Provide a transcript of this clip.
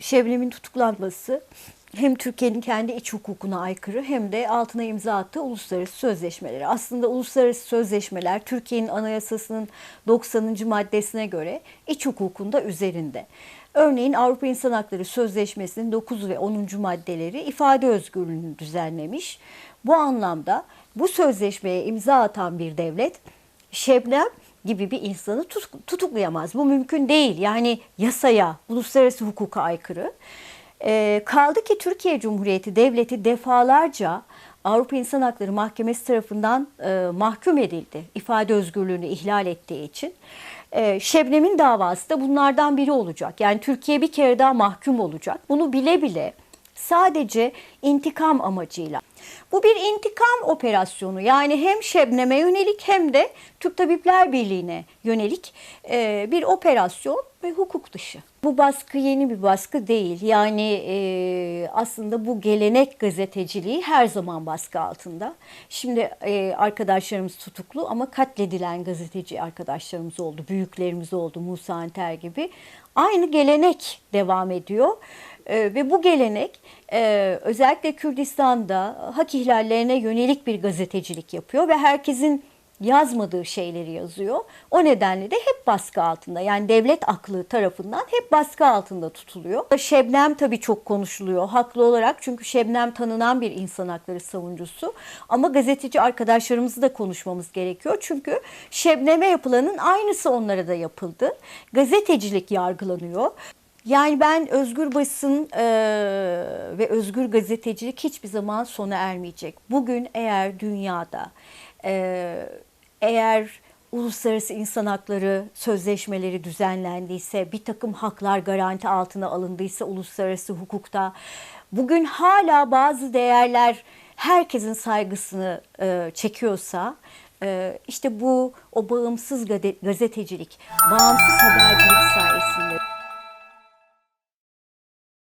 Şebnem'in tutuklanması hem Türkiye'nin kendi iç hukukuna aykırı hem de altına imza attığı uluslararası sözleşmeleri. Aslında uluslararası sözleşmeler Türkiye'nin anayasasının 90. maddesine göre iç hukukunda üzerinde. Örneğin Avrupa İnsan Hakları Sözleşmesi'nin 9 ve 10. maddeleri ifade özgürlüğünü düzenlemiş. Bu anlamda bu sözleşmeye imza atan bir devlet Şebnem gibi bir insanı tut- tutuklayamaz. Bu mümkün değil. Yani yasaya, uluslararası hukuka aykırı. Ee, kaldı ki Türkiye Cumhuriyeti Devleti defalarca Avrupa İnsan Hakları Mahkemesi tarafından e, mahkum edildi. ifade özgürlüğünü ihlal ettiği için. Ee, Şebnem'in davası da bunlardan biri olacak. Yani Türkiye bir kere daha mahkum olacak. Bunu bile bile sadece intikam amacıyla. Bu bir intikam operasyonu yani hem Şebnem'e yönelik hem de Türk Tabipler Birliği'ne yönelik e, bir operasyon ve hukuk dışı. Bu baskı yeni bir baskı değil. Yani e, aslında bu gelenek gazeteciliği her zaman baskı altında. Şimdi e, arkadaşlarımız tutuklu ama katledilen gazeteci arkadaşlarımız oldu, büyüklerimiz oldu Musa Anter gibi. Aynı gelenek devam ediyor. Ee, ve bu gelenek e, özellikle Kürdistan'da hak ihlallerine yönelik bir gazetecilik yapıyor ve herkesin yazmadığı şeyleri yazıyor. O nedenle de hep baskı altında. Yani devlet aklı tarafından hep baskı altında tutuluyor. Şebnem tabii çok konuşuluyor haklı olarak çünkü Şebnem tanınan bir insan hakları savunucusu. Ama gazeteci arkadaşlarımızı da konuşmamız gerekiyor. Çünkü Şebnem'e yapılanın aynısı onlara da yapıldı. Gazetecilik yargılanıyor. Yani ben özgür basın e, ve özgür gazetecilik hiçbir zaman sona ermeyecek. Bugün eğer dünyada e, eğer uluslararası insan hakları sözleşmeleri düzenlendiyse, bir takım haklar garanti altına alındıysa uluslararası hukukta, bugün hala bazı değerler herkesin saygısını e, çekiyorsa, e, işte bu o bağımsız gazetecilik, bağımsız habercilik sayesinde.